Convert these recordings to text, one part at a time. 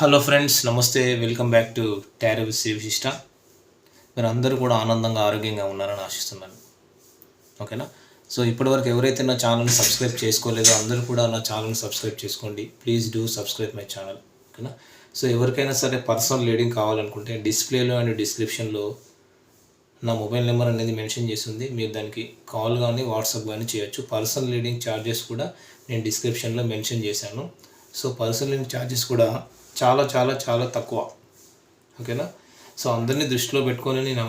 Hello friends నమస్తే welcome back to tarot Sri Vishishta మీరు అందరూ కూడా ఆనందంగా ఆరోగ్యంగా ఉన్నారని ఆశిస్తున్నాను. ఓకేనా? సో ఇప్పటివరకు ఎవరైతే నా ఛానల్ని సబ్స్క్రైబ్ చేసుకోలేదో అందరూ కూడా నా ఛానల్ని సబ్స్క్రైబ్ చేసుకోండి. Please do subscribe my channel ఓకేనా? సో ఎవరికైనా సరే పర్సనల్ లీడింగ్ కావాలనుకుంటే డిస్ప్లేలో అండ్ డిస్క్రిప్షన్లో నా మొబైల్ నెంబర్ అనేది మెన్షన్ చేసింది. మీరు దానికి కాల్ కానీ వాట్సాప్ కానీ చేయొచ్చు. పర్సనల్ లీడింగ్ ఛార్జెస్ కూడా నేను డిస్క్రిప్షన్లో మెన్షన్ చేశాను. సో పర్సనల్ లీడింగ్ ఛార్జెస్ కూడా చాలా చాలా చాలా తక్కువ. ఓకేనా? సో అందరినీ దృష్టిలో పెట్టుకొని నేను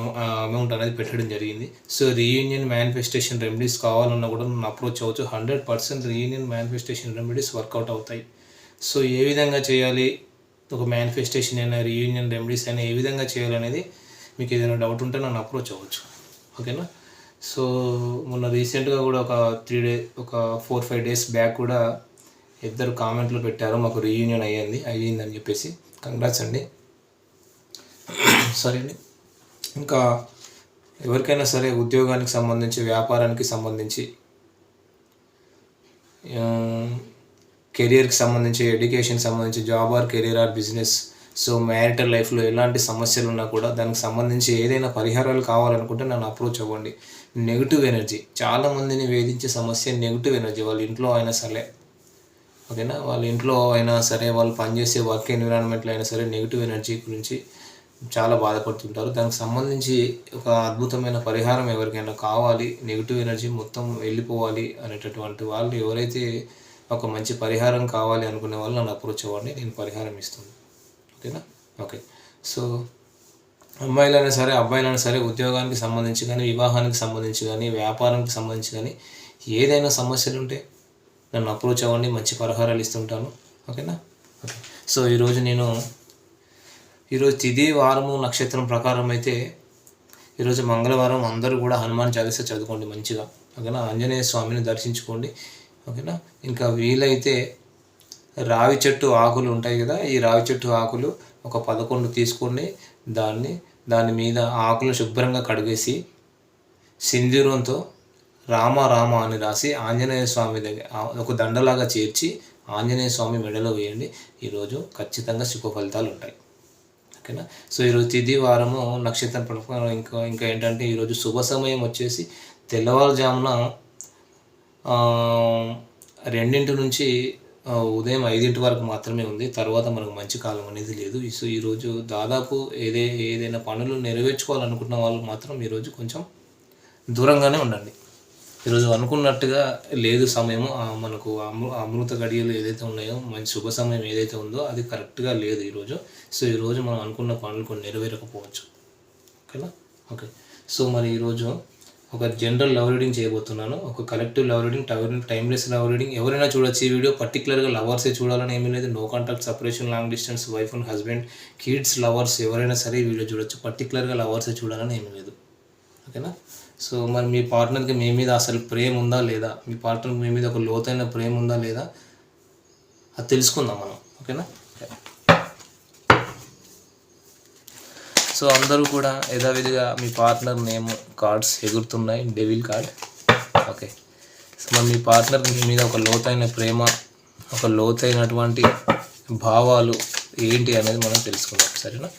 అమౌంట్ అనేది పెట్టడం జరిగింది. సో రీయూనియన్ మేనిఫెస్టేషన్ రెమెడీస్ కావాలన్నా కూడా నన్ను అప్రోచ్ అవ్వచ్చు. Hundred percent reunion manifestation remedies workout అవుతాయి. సో ఏ విధంగా చేయాలి? ఒక మేనిఫెస్టేషన్ అయినా రీయూనియన్ రెమెడీస్ అయినా ఏ విధంగా చేయాలనేది మీకు ఏదైనా డౌట్ ఉంటే నన్ను అప్రోచ్ అవ్వచ్చు. ఓకేనా? సో మొన్న రీసెంట్గా కూడా ఒక త్రీ డే ఒక ఫోర్ ఫైవ్ డేస్ బ్యాక్ కూడా ఇద్దరు కామెంట్లు పెట్టారు మాకు రీయూనియన్ అయ్యింది అయ్యిందని చెప్పేసి. కంగ్రాట్స్ అండి. సరే అండి. ఇంకా ఎవరికైనా సరే ఉద్యోగానికి సంబంధించి వ్యాపారానికి సంబంధించి కెరియర్కి సంబంధించి ఎడ్యుకేషన్కి సంబంధించి job or career or business so marital లైఫ్లో ఎలాంటి సమస్యలు ఉన్నా కూడా దానికి సంబంధించి ఏదైనా పరిహారాలు కావాలనుకుంటే నన్ను అప్రోచ్ అవ్వండి. నెగిటివ్ ఎనర్జీ చాలామందిని వేధించే సమస్య నెగిటివ్ ఎనర్జీ వాళ్ళ ఇంట్లో అయినా సరే. ఓకేనా? వాళ్ళ ఇంట్లో అయినా సరే వాళ్ళు పనిచేసే వర్క్ ఎన్విరాన్మెంట్లో అయినా సరే నెగిటివ్ ఎనర్జీ గురించి చాలా బాధపడుతుంటారు. దానికి సంబంధించి ఒక అద్భుతమైన పరిహారం ఎవరికైనా కావాలి నెగిటివ్ ఎనర్జీ మొత్తం వెళ్ళిపోవాలి అనేటటువంటి వాళ్ళు ఎవరైతే ఒక మంచి పరిహారం కావాలి అనుకునే వాళ్ళు నన్ను అప్రోచ్ అవ్వండి నేను పరిహారం ఇస్తాను. ఓకేనా? ఓకే. సో అమ్మాయిలైనా సరే అబ్బాయిలైనా సరే ఉద్యోగానికి సంబంధించి కానీ వివాహానికి సంబంధించి కానీ వ్యాపారానికి సంబంధించి కానీ ఏదైనా సమస్యలు ఉంటే నన్ను అప్రోచ్ అవ్వండి మంచి పరిహారాలు ఇస్తుంటాను. ఓకేనా? ఓకే. సో ఈరోజు నేను ఈరోజు తిది వారము నక్షత్రం ప్రకారం అయితే ఈరోజు మంగళవారం అందరూ కూడా హనుమాన్ చాలీసా చదువుకోండి మంచిగా. ఓకేనా? ఆంజనేయ స్వామిని దర్శించుకోండి. ఓకేనా? ఇంకా వీలైతే రావి చెట్టు ఆకులు ఉంటాయి కదా ఈ రావి చెట్టు ఆకులు ఒక పదకొండు తీసుకొని దాన్ని దాని మీద ఆకులు శుభ్రంగా కడిగేసి సింధూరంతో రామ రామ అని రాసి ఆంజనేయ స్వామి దగ్గర ఒక దండలాగా చేర్చి ఆంజనేయ స్వామి మెడలో వేయండి. ఈరోజు ఖచ్చితంగా శుభ ఫలితాలు ఉంటాయి. ఓకేనా? సో ఈరోజు తిది వారము నక్షత్రం ప్రకారం ఇంకా ఇంకా ఏంటంటే ఈరోజు శుభ సమయం వచ్చేసి తెల్లవారుజామున రెండింటి నుంచి ఉదయం ఐదింటి వరకు మాత్రమే ఉంది. తర్వాత మనకు మంచి కాలం అనేది లేదు. సో ఈరోజు దాదాపు ఏదే ఏదైనా పనులు నెరవేర్చుకోవాలనుకున్న వాళ్ళు మాత్రం ఈరోజు కొంచెం దూరంగానే ఉండండి. ఈరోజు అనుకున్నట్టుగా లేదు సమయము. మనకు అమృ అమృత గడియలు ఏదైతే ఉన్నాయో మంచి శుభ సమయం ఏదైతే ఉందో అది కరెక్ట్గా లేదు ఈరోజు. సో ఈరోజు మనం అనుకున్న పనులు కొన్ని నెరవేరకపోవచ్చు. ఓకేనా? ఓకే. సో మరి ఈరోజు ఒక జనరల్ లవ్ రీడింగ్ చేయబోతున్నాను. ఒక collective love reading timeless love reading. ఎవరైనా చూడొచ్చు ఈ వీడియో. పర్టికులర్గా లవర్సే చూడాలని ఏమీ లేదు. No contact separation long distance wife and husband kids lovers ఎవరైనా సరే ఈ వీడియో చూడొచ్చు. పర్టికులర్గా లవర్సే చూడాలని ఏమీ లేదు. ఓకేనా? సో మరి మీ పార్ట్నర్కి మీ మీద అసలు ప్రేమ ఉందా లేదా? మీ పార్ట్నర్కి మీ మీద ఒక లోతైన ప్రేమ ఉందా లేదా? అది తెలుసుకుందాం మనం ఓకేనా? సో అందరూ కూడా యథావిధిగా మీ పార్ట్నర్ నేమ్ కార్డ్స్ ఎగురుతున్నాయి డెవిల్ కార్డ్. ఓకే. సో మరి మీ పార్ట్నర్ మీ మీద ఒక లోతైన ప్రేమ ఒక లోతైనటువంటి భావాలు ఏంటి అనేది మనం తెలుసుకుందాం సరేనా?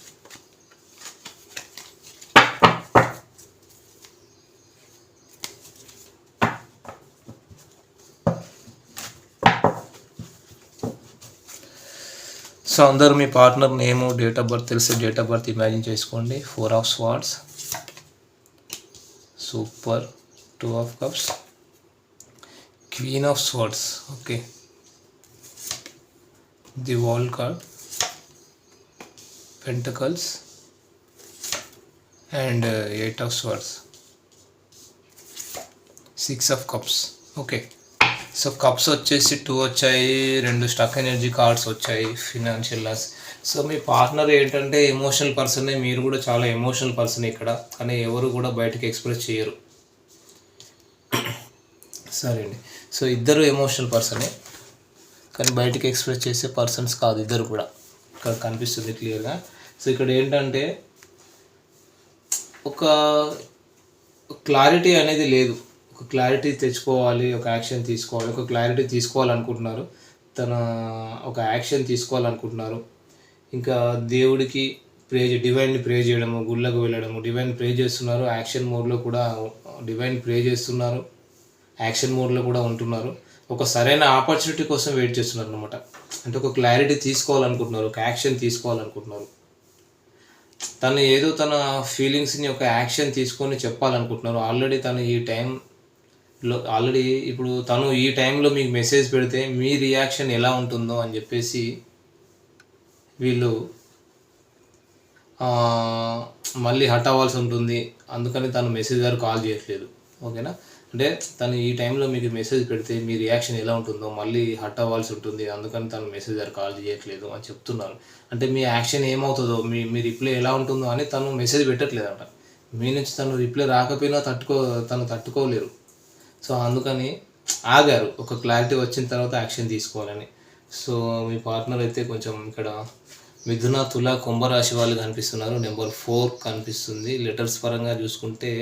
సో అందరూ మీ partner name date of birth తెలిసి డేట్ ఆఫ్ బర్త్ ఇమాజిన్ చేసుకోండి. Four of swords super two of cups queen of swords okay the wall card pentacles and eight of swords six of cups okay so cups వచ్చేసి two వచ్చాయి రెండు stuck energy cards వచ్చాయి financial loss so మీ partner ఏంటంటే emotional పర్సనే మీరు కూడా చాలా ఎమోషనల్ పర్సన్ ఇక్కడ. కానీ ఎవరు కూడా బయటకు ఎక్స్ప్రెస్ చేయరు. సరే అండి. సో ఇద్దరు ఎమోషనల్ పర్సనే కానీ బయటకు ఎక్స్ప్రెస్ చేసే పర్సన్స్ కాదు ఇద్దరు కూడా. ఇక్కడ కనిపిస్తుంది క్లియర్గా సో ఇక్కడ ఏంటంటే ఒక క్లారిటీ అనేది లేదు. ఒక క్లారిటీ తెచ్చుకోవాలి ఒక యాక్షన్ తీసుకోవాలి ఒక క్లారిటీ తీసుకోవాలనుకుంటున్నారు. తన ఒక యాక్షన్ తీసుకోవాలనుకుంటున్నారు. ఇంకా దేవుడికి ప్రే డివైన్ని ప్రే చేయడము గుళ్ళకు వెళ్ళడము డివైన్ ప్రే చేస్తున్నారు. యాక్షన్ మోడ్లో కూడా డివైన్ ప్రే చేస్తున్నారు. యాక్షన్ మోడ్లో కూడా ఉంటున్నారు. ఒక సరైన ఆపర్చునిటీ కోసం వెయిట్ చేస్తున్నారు అనమాట అంటే ఒక క్లారిటీ తీసుకోవాలనుకుంటున్నారు ఒక యాక్షన్ తీసుకోవాలనుకుంటున్నారు. తను ఏదో తన ఫీలింగ్స్ని ఒక యాక్షన్ తీసుకొని చెప్పాలనుకుంటున్నారు. ఆల్రెడీ తను ఈ టైం ఆల్రెడీ ఇప్పుడు తను ఈ టైంలో మీకు మెసేజ్ పెడితే మీ రియాక్షన్ ఎలా ఉంటుందో అని చెప్పేసి వీళ్ళు మళ్ళీ హట్ అవ్వాల్సి ఉంటుంది. అందుకని తను మెసేజ్ గారు కాల్ చేయట్లేదు. ఓకేనా అంటే తను ఈ టైంలో మీకు మెసేజ్ పెడితే మీ రియాక్షన్ ఎలా ఉంటుందో మళ్ళీ హట్ అవ్వాల్సి ఉంటుంది. అందుకని తను మెసేజ్ గారు కాల్ చేయట్లేదు అని చెప్తున్నాను అంటే మీ యాక్షన్ ఏమవుతుందో మీ మీ రిప్లై ఎలా ఉంటుందో అని తను మెసేజ్ పెట్టట్లేదంట. మీ నుంచి తను రిప్లై రాకపోయినా తట్టుకో తను తట్టుకోలేరు. సో అందుకని ఆగారు. ఒక క్లారిటీ వచ్చిన తర్వాత యాక్షన్ తీసుకోవాలని. సో మీ పార్ట్నర్ అయితే కొంచెం ఇక్కడ మిథున తుల కుంభరాశి వాళ్ళు కనిపిస్తున్నారు. నెంబర్ ఫోర్ కనిపిస్తుంది. లెటర్స్ పరంగా చూసుకుంటే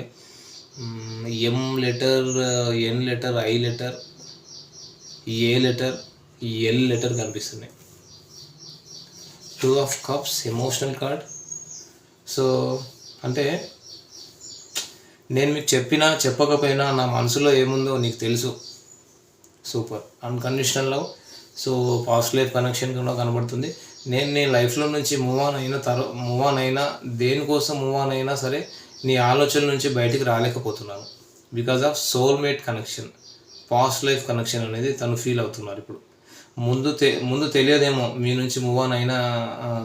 M letter N letter I letter A letter L letter కనిపిస్తున్నాయి. Two of cups emotional card. So అంటే నేను మీకు చెప్పినా చెప్పకపోయినా నా మనసులో ఏముందో నీకు తెలుసు. Super. Unconditional love so past life connection కూడా కనబడుతుంది. నేను నీ లైఫ్లో నుంచి మూవ్ ఆన్ అయిన తర్వాత మూవ్ ఆన్ అయినా దేనికోసం మూవ్ ఆన్ అయినా సరే నీ ఆలోచన నుంచి బయటికి రాలేకపోతున్నాను. Because of soulmate connection past life connection అనేది తను ఫీల్ అవుతున్నారు ఇప్పుడు. ముందు తె ముందు తెలియదేమో మీ నుంచి మూవ్ ఆన్ అయిన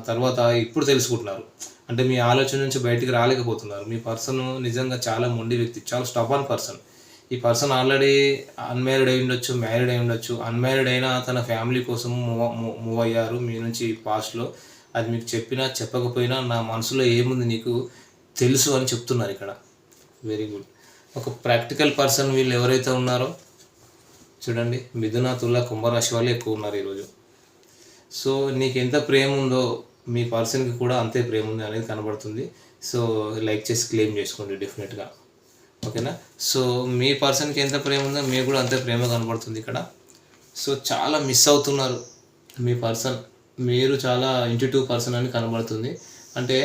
తర్వాత ఇప్పుడు తెలుసుకుంటున్నారు. అంటే మీ ఆలోచన నుంచి బయటికి రాలేకపోతున్నారు. మీ పర్సన్ నిజంగా చాలా మొండి వ్యక్తి చాలా స్టబాన్ పర్సన్. ఈ పర్సన్ ఆల్రెడీ అన్మ్యారీడ్ అయి ఉండొచ్చు మ్యారీడ్ అయి ఉండొచ్చు. అన్మ్యారీడ్ అయినా తన ఫ్యామిలీ కోసం మూవ్ మూవ్ అయ్యారు. మీ నుంచి పాస్ట్లో అది మీకు చెప్పినా చెప్పకపోయినా నా మనసులో ఏముంది నీకు తెలుసు అని చెప్తున్నారు ఇక్కడ. వెరీ గుడ్ ఒక ప్రాక్టికల్ పర్సన్ వీళ్ళు ఎవరైతే ఉన్నారో చూడండి మిథున తుల కుంభరాశి వాళ్ళు ఎక్కువ ఉన్నారు ఈరోజు. సో నీకు ఎంత ప్రేమ ఉందో మీ పర్సన్కి కూడా అంతే ప్రేమ ఉంది అనేది కనబడుతుంది. సో లైక్ చేసి క్లెయిమ్ చేసుకోండి డెఫినెట్గా. ఓకేనా? సో మీ పర్సన్కి ఎంత ప్రేమ ఉందో మీకు కూడా అంతే ప్రేమ కనబడుతుంది ఇక్కడ. సో చాలా మిస్ అవుతున్నారు మీ పర్సన్. మీరు చాలా ఇంటిటివ్ పర్సన్ అని కనబడుతుంది. అంటే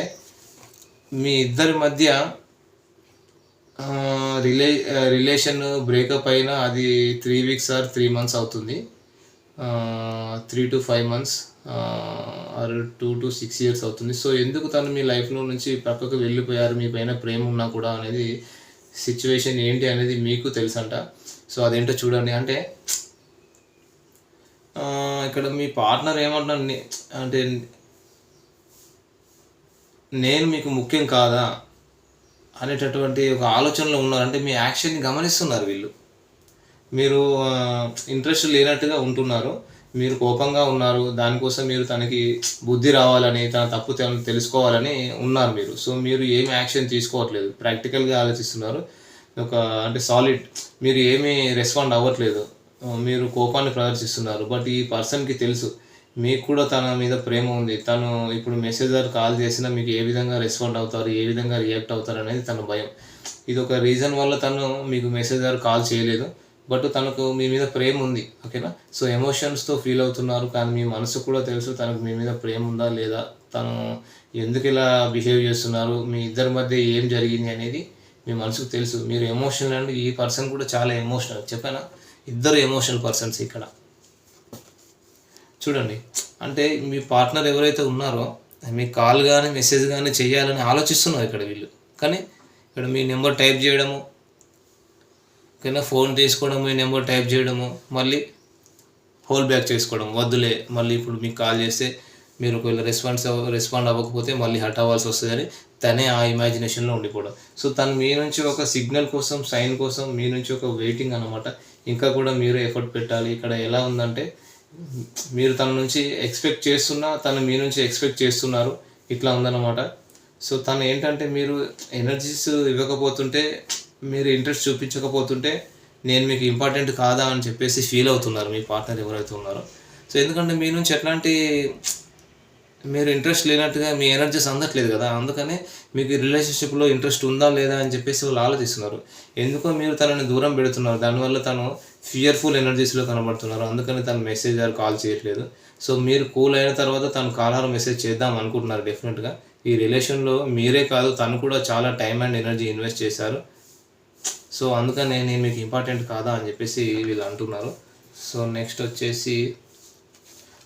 మీ ఇద్దరి మధ్య రిలే రిలేషన్ బ్రేకప్ అయినా అది three weeks or three months అవుతుంది. Three to five months or two to six years అవుతుంది. సో ఎందుకు తను మీ లైఫ్లో నుంచి పక్కకు వెళ్ళిపోయారు? మీ పైన ప్రేమ ఉన్నా కూడా అనేది సిచ్యువేషన్ ఏంటి అనేది మీకు తెలుసంట. సో అదేంటో చూడండి. అంటే ఇక్కడ మీ పార్ట్నర్ ఏమంటున్నారు అంటే నేను మీకు ముఖ్యం కాదా అనేటటువంటి ఒక ఆలోచనలో ఉన్నారు. అంటే మీ యాక్షన్ని గమనిస్తున్నారు వీళ్ళు. మీరు ఇంట్రెస్ట్ లేనట్టుగా ఉంటున్నారు. మీరు కోపంగా ఉన్నారు దానికోసం మీరు తనకి బుద్ధి రావాలని తన తప్పు తను తెలుసుకోవాలని ఉన్నారు మీరు. సో మీరు ఏమి యాక్షన్ తీసుకోవట్లేదు. ప్రాక్టికల్గా ఆలోచిస్తున్నారు. ఒక అంటే సాలిడ్ మీరు ఏమీ రెస్పాండ్ అవ్వట్లేదు. మీరు కోపాన్ని ప్రదర్శిస్తున్నారు. బట్ ఈ పర్సన్కి తెలుసు. మీకు కూడా తన మీద ప్రేమ ఉంది. తను ఇప్పుడు మెసేజర్ కాల్ చేసినా మీకు ఏ విధంగా రెస్పాండ్ అవుతారు ఏ విధంగా రియాక్ట్ అవుతారు అనేది తన భయం. ఇది ఒక రీజన్ వల్ల తను మీకు మెసేజర్ కాల్ చేయలేదు. బట్ తనకు మీ మీద ప్రేమ ఉంది ఓకేనా? సో ఎమోషన్స్తో ఫీల్ అవుతున్నారు కానీ మీ మనసు కూడా తెలుసు తనకు మీ మీద ప్రేమ ఉందా లేదా తను ఎందుకు ఇలా బిహేవ్ చేస్తున్నారు మీ ఇద్దరి మధ్య ఏం జరిగింది అనేది మీ మనసుకు తెలుసు. మీరు ఎమోషనల్ అండ్ ఈ పర్సన్ కూడా చాలా ఎమోషనల్ చెప్పానా? ఇద్దరు ఎమోషనల్ పర్సన్స్ ఇక్కడ. చూడండి అంటే మీ పార్ట్నర్ ఎవరైతే ఉన్నారో మీకు కాల్ కానీ మెసేజ్ కానీ చేయాలని ఆలోచిస్తున్నారు ఇక్కడ వీళ్ళు. కానీ ఇక్కడ మీ నెంబర్ టైప్ చేయడము ఓకేనా ఫోన్ తీసుకోవడము ఈ నెంబర్ టైప్ చేయడము మళ్ళీ హోల్ బ్యాక్ చేసుకోవడం వద్దులే మళ్ళీ ఇప్పుడు మీకు కాల్ చేస్తే మీరు ఒకవేళ రెస్పాన్స్ రెస్పాండ్ అవ్వకపోతే మళ్ళీ హట్ అవ్వాల్సి వస్తుందని తనే ఆ ఇమాజినేషన్లో ఉండిపోవడం. సో తను మీ నుంచి ఒక సిగ్నల్ కోసం సైన్ కోసం మీ నుంచి ఒక వెయిటింగ్ అనమాట ఇంకా కూడా మీరు ఎఫర్ట్ పెట్టాలి. ఇక్కడ ఎలా ఉందంటే మీరు తన నుంచి ఎక్స్పెక్ట్ చేస్తున్నా తను మీ నుంచి ఎక్స్పెక్ట్ చేస్తున్నారు. ఇట్లా ఉందన్నమాట. సో తను ఏంటంటే మీరు ఎనర్జీస్ ఇవ్వకపోతుంటే మీరు ఇంట్రెస్ట్ చూపించకపోతుంటే నేను మీకు ఇంపార్టెంట్ కాదా అని చెప్పేసి ఫీల్ అవుతున్నారు మీ పార్ట్నర్ ఎవరైతే ఉన్నారో. సో ఎందుకంటే మీ నుంచి ఎట్లాంటి మీరు ఇంట్రెస్ట్ లేనట్టుగా మీ ఎనర్జీస్ అందట్లేదు కదా. అందుకనే మీకు రిలేషన్షిప్లో ఇంట్రెస్ట్ ఉందా లేదా అని చెప్పేసి వాళ్ళు ఆలోచిస్తున్నారు. ఎందుకో మీరు తనని దూరం పెడుతున్నారు. దానివల్ల తను ఫియర్ఫుల్ ఎనర్జీస్లో కనబడుతున్నారు. అందుకని తను మెసేజ్ ఆర్ కాల్ చేయట్లేదు. సో మీరు కూల్ అయిన తర్వాత తను కాలర్ మెసేజ్ చేద్దాం అనుకుంటున్నారు డెఫినెట్గా ఈ రిలేషన్లో మీరే కాదు తను కూడా చాలా టైం అండ్ ఎనర్జీ ఇన్వెస్ట్ చేశారు. సో అందుకనే నేను మీకు ఇంపార్టెంట్ కాదా అని చెప్పేసి వీళ్ళు అంటున్నారు. సో నెక్స్ట్ వచ్చేసి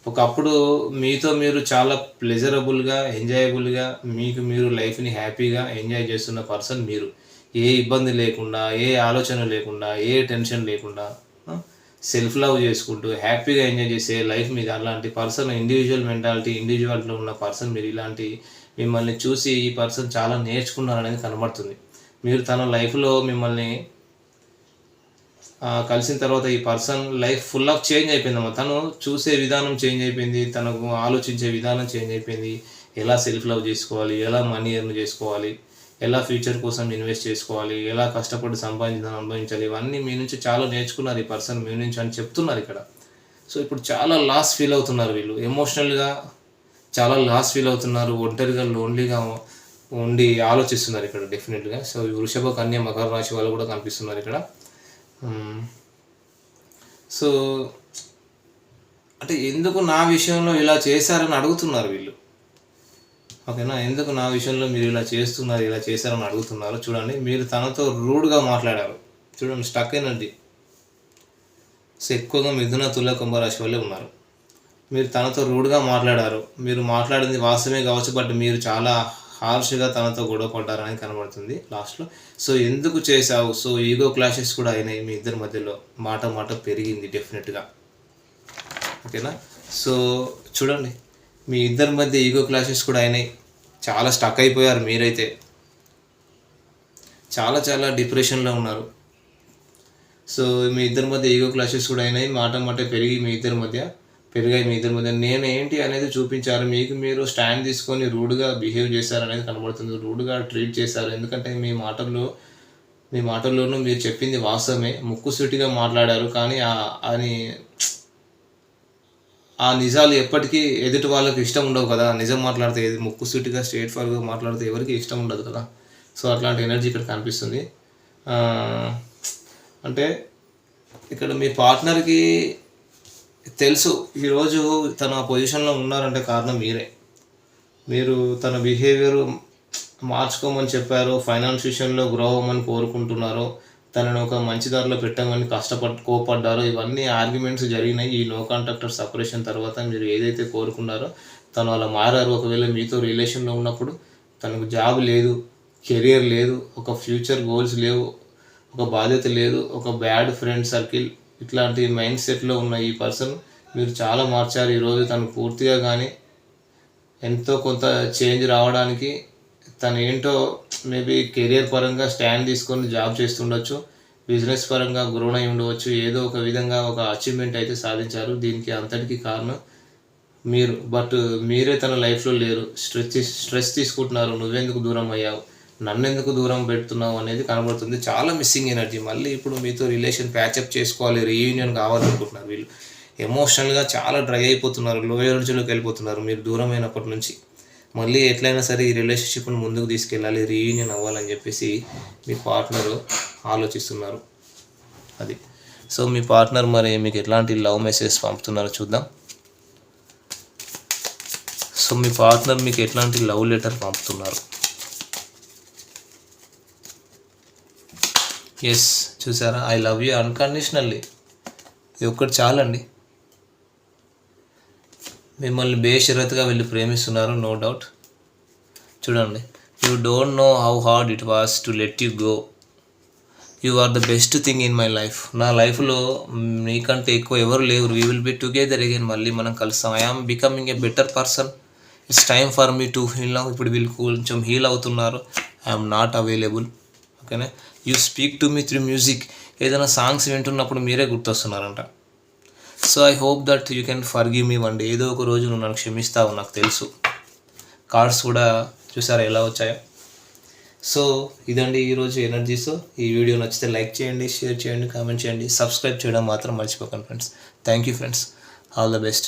ఒకప్పుడు మీతో మీరు చాలా ప్లెజరబుల్గా ఎంజాయబుల్గా మీకు మీరు లైఫ్ని హ్యాపీగా ఎంజాయ్ చేస్తున్న పర్సన్ మీరు. ఏ ఇబ్బంది లేకుండా ఏ ఆలోచన లేకుండా ఏ టెన్షన్ లేకుండా సెల్ఫ్ లవ్ చేసుకుంటూ హ్యాపీగా ఎంజాయ్ చేసే లైఫ్ మీద అలాంటి పర్సన్ ఇండివిజువల్ మెంటాలిటీ ఇండివిజువాలిటీలో ఉన్న పర్సన్ మీరు ఇలాంటి మిమ్మల్ని చూసి ఈ పర్సన్ చాలా నేర్చుకున్నారనేది కనబడుతుంది. మీరు తన లైఫ్లో మిమ్మల్ని కలిసిన తర్వాత ఈ person life full of change అయిపోయిందమ్మా. తను చూసే విధానం చేంజ్ అయిపోయింది తనకు ఆలోచించే విధానం చేంజ్ అయిపోయింది. ఎలా సెల్ఫ్ లవ్ చేసుకోవాలి ఎలా మనీ ఎర్న్ చేసుకోవాలి ఎలా ఫ్యూచర్ కోసం ఇన్వెస్ట్ చేసుకోవాలి ఎలా కష్టపడి సంపాదించాలని అనుభవించాలి ఇవన్నీ మీ నుంచి చాలా నేర్చుకున్నారు ఈ పర్సన్ మీ నుంచి అని చెప్తున్నారు ఇక్కడ. సో ఇప్పుడు చాలా లాస్ ఫీల్ అవుతున్నారు వీళ్ళు. ఎమోషనల్గా చాలా లాస్ ఫీల్ అవుతున్నారు ఒంటరిగా లోన్లీగా ఉండి ఆలోచిస్తున్నారు ఇక్కడ డెఫినెట్గా సో ఈ వృషభ కన్య మకర రాశి వాళ్ళు కూడా కనిపిస్తున్నారు ఇక్కడ. సో అంటే ఎందుకు నా విషయంలో ఇలా చేశారని అడుగుతున్నారు వీళ్ళు? ఓకేనా? ఎందుకు నా విషయంలో మీరు ఇలా చేస్తున్నారు ఇలా చేశారని అడుగుతున్నారు? చూడండి మీరు తనతో రూడ్గా మాట్లాడారు. చూడండి స్టక్ ఎనర్జీ సో ఎక్కువగా మిథున తుల కుంభరాశి వాళ్ళే ఉన్నారు. మీరు తనతో రూడ్గా మాట్లాడారు. మీరు మాట్లాడింది వాస్తవమే కావచ్చు బట్ మీరు చాలా హార్ష్గా తనతో గొడవ పడ్డారని కనబడుతుంది లాస్ట్లో సో ఎందుకు చేశావు? సో ఈగో క్లాషెస్ కూడా అయినాయి మీ ఇద్దరి మధ్యలో. మాట మాట పెరిగింది డెఫినెట్గా ఓకేనా? సో చూడండి. మీ ఇద్దరి మధ్య ఈగో క్లాషెస్ కూడా అయినాయి. చాలా స్టక్ అయిపోయారు మీరైతే. చాలా చాలా డిప్రెషన్లో ఉన్నారు. సో మీ ఇద్దరి మధ్య ఈగో క్లాషెస్ కూడా అయినాయి. మాట మాట పెరిగి మీ ఇద్దరి మధ్య పెరిగాయి మీ ఇద్దరి మధ్య నేను ఏంటి అనేది చూపించారు మీకు మీరు స్టాండ్ తీసుకొని రూడ్గా బిహేవ్ చేశారు అనేది కనబడుతుంది. రూడ్గా ట్రీట్ చేశారు. ఎందుకంటే మీ మాటల్లో మీ మాటల్లోనూ మీరు చెప్పింది వాస్తవమే. ముక్కుసూటిగా మాట్లాడారు. కానీ ఆ- అని ఆ నిజాలు ఎప్పటికీ ఎదుటి వాళ్ళకి ఇష్టం ఉండవు కదా. నిజం మాట్లాడితే ఏది? ముక్కుసూటిగా స్ట్రేట్ ఫార్వర్డ్గా మాట్లాడితే ఎవరికి ఇష్టం ఉండదు కదా. సో అట్లాంటి ఎనర్జీ ఇక్కడ కనిపిస్తుంది. అంటే ఇక్కడ మీ పార్ట్నర్కి తెలుసు. ఈరోజు తన పొజిషన్లో ఉన్నారంటే కారణం మీరే. మీరు తన బిహేవియర్ మార్చుకోమని చెప్పారు ఫైనాన్స్ విషయంలో గ్రో అవ్వమని కోరుకుంటున్నారు తనని ఒక మంచి దారిలో పెట్టామని కష్టపడ్ కోపడ్డారు ఇవన్నీ ఆర్గ్యుమెంట్స్ జరిగినాయి. ఈ నో కాంట్రాక్టర్ సపరేషన్ తర్వాత మీరు ఏదైతే కోరుకున్నారో తను అలా మారారు. ఒకవేళ మీతో రిలేషన్లో ఉన్నప్పుడు తనకు జాబ్ లేదు కెరియర్ లేదు ఒక ఫ్యూచర్ గోల్స్ లేవు ఒక బాధ్యత లేదు ఒక బ్యాడ్ ఫ్రెండ్ సర్కిల్ ఇట్లాంటి మైండ్ సెట్లో ఉన్న ఈ పర్సన్ మీరు చాలా మార్చారు. ఈరోజు తను పూర్తిగా కానీ ఎంతో కొంత చేంజ్ రావడానికి తను ఏంటో మేబీ కెరియర్ పరంగా స్టాండ్ తీసుకొని జాబ్ చేస్తుండొచ్చు. బిజినెస్ పరంగా గ్రోన్ అయి ఉండవచ్చు. ఏదో ఒక విధంగా ఒక అచీవ్మెంట్ అయితే సాధించారు. దీనికి అంతటికి కారణం మీరు. బట్ మీరే తన లైఫ్లో లేరు. స్ట్రెస్ స్ట్రెస్ తీసుకుంటున్నారు. నువ్వెందుకు దూరం అయ్యావు? నన్ను ఎందుకు దూరం పెడుతున్నావు అనేది కనబడుతుంది. చాలా మిస్సింగ్ ఎనర్జీ మళ్ళీ ఇప్పుడు మీతో రిలేషన్ ప్యాచప్ చేసుకోవాలి రీయూనియన్ కావాలనుకుంటున్నారు వీళ్ళు. ఎమోషనల్గా చాలా డ్రై అయిపోతున్నారు లో ఎనర్జీలోకి వెళ్ళిపోతున్నారు మీరు దూరం అయినప్పటి నుంచి. మళ్ళీ ఎట్లయినా సరే ఈ రిలేషన్షిప్ను ముందుకు తీసుకెళ్ళాలి రీయూనియన్ అవ్వాలని చెప్పేసి మీ పార్ట్నర్ ఆలోచిస్తున్నారు. అది. సో మీ పార్ట్నర్ మరి మీకు ఎట్లాంటి లవ్ మెసేజ్ పంపుతున్నారో చూద్దాం. సో మీ పార్ట్నర్ మీకు ఎట్లాంటి లవ్ లెటర్ పంపుతున్నారు? ఎస్ చూసారా? ఐ లవ్ యూ అన్కండిషనల్లీ ఇది ఒక్కటి చాలండి. మిమ్మల్ని బేషరత్గా వెళ్ళి ప్రేమిస్తున్నారు నో డౌట్ చూడండి. You don't know how hard it was to let you go you are the best thing in my life నా లైఫ్లో నీకంటే ఎక్కువ ఎవరు లేరు. We will be together again మళ్ళీ మనం కలుస్తాం. I am becoming a better person it's time for me to heal ఇప్పుడు వీళ్ళు కొంచెం హీల్ అవుతున్నారు. ఐఎమ్ నాట్ అవైలబుల్ ఓకేనా you speak to me through music ఏదైనా సాంగ్స్ వింటున్నప్పుడు మీరే గుర్తొస్తున్నారంట. So I hope that you can forgive me one day ఏదో ఒక రోజు నువ్వు నన్ను క్షమిస్తావు నాకు తెలుసు. కార్డ్స్ కూడా చూసారా ఎలా వచ్చాయో? సో ఇదండి ఈరోజు ఎనర్జీస్ ఈ వీడియో నచ్చితే లైక్ చేయండి షేర్ చేయండి కామెంట్ చేయండి. సబ్స్క్రైబ్ చేయడం మాత్రం మర్చిపోకండి friends thank you friends all the best